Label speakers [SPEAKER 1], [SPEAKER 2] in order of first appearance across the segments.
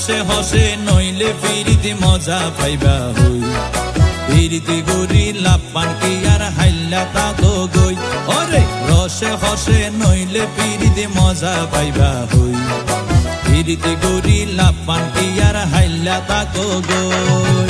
[SPEAKER 1] হসে হসে নইলে ফিরিতে মজা পাইবা হই। ফিরিতে গরি লাপান কি আর হাইলা তা গই। ওরে রসে হসে নইলে ফিরিতে মজা পাইবা হই। ফিরিতে গরি লাপান কি আর হাইলা তা গই।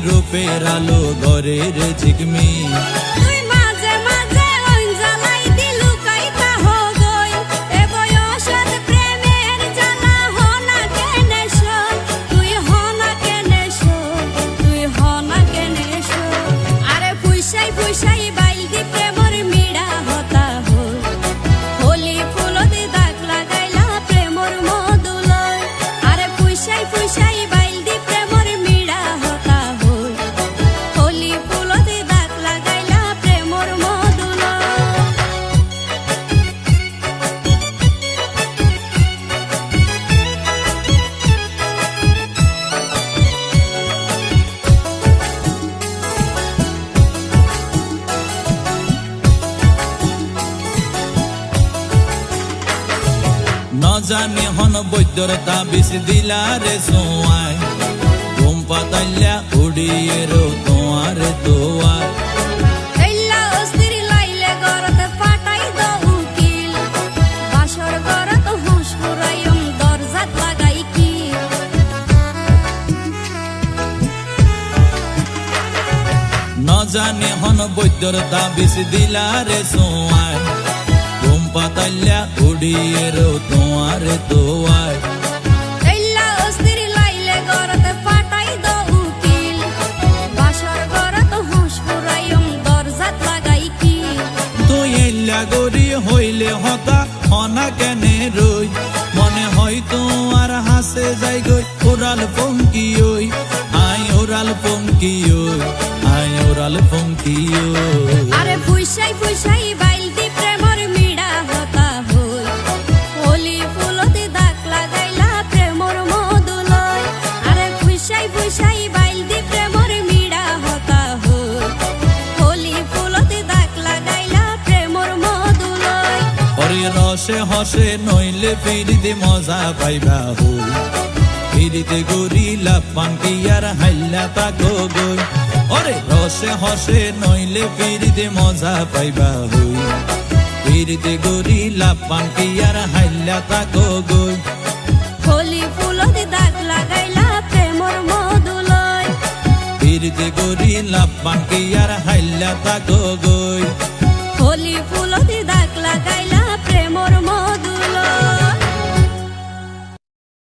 [SPEAKER 1] রূপের ঘরের ঝিকমি জানি হন বৈদ্যর তাবিজ দিলা রে সোয়াই। ঘুম পাতাইলা উড়িয়ে রো তোমারে তোয়ার
[SPEAKER 2] এইলা অস্থির লাইলে গরত ফাটাই দ উকিল বাসর গরত হুঁশ ফুরাইম দরজাত লাগাই কি
[SPEAKER 1] ন জানি হন বৈদ্যর তাবিজ দিলা রে সোয়াই। ঘুম পাতাইলা উড়িয়ে রো তোমারে তোয়ার
[SPEAKER 2] এইলা অস্থির লাইলে গরত ফাটাই দ উকিল বাসর গরত হুঁশ ফুরাইম দরজাত লাগাই কি
[SPEAKER 1] তুই এল্লা গরি হইলে হতা হনা কেনে রই মনে হয় তোমার হাসে যাই গই ওরাল পঙ্কি ওই আই ওরাল পঙ্কি ওই আই ওরাল পঙ্কি ওই
[SPEAKER 2] আরে ফুইসাই ফুইসাই
[SPEAKER 1] রসে হসে নইলে ফিরিতে মজা পাইবা হই ফিরিতে গরি লাপান কি আর হাইলা তা গো গই ওরে রসে হসে নইলে ফিরিতে মজা পাইবা হই ফিরিতে গরি লাপান কি আর হাইলা তা গো গই
[SPEAKER 2] হোলি ফুলতে দাগ লাগাইলা প্রেমর মধুলয়।
[SPEAKER 1] ফিরিতে গরি লাপান কি আর হাইলা তা গো গই
[SPEAKER 2] হোলি ফুল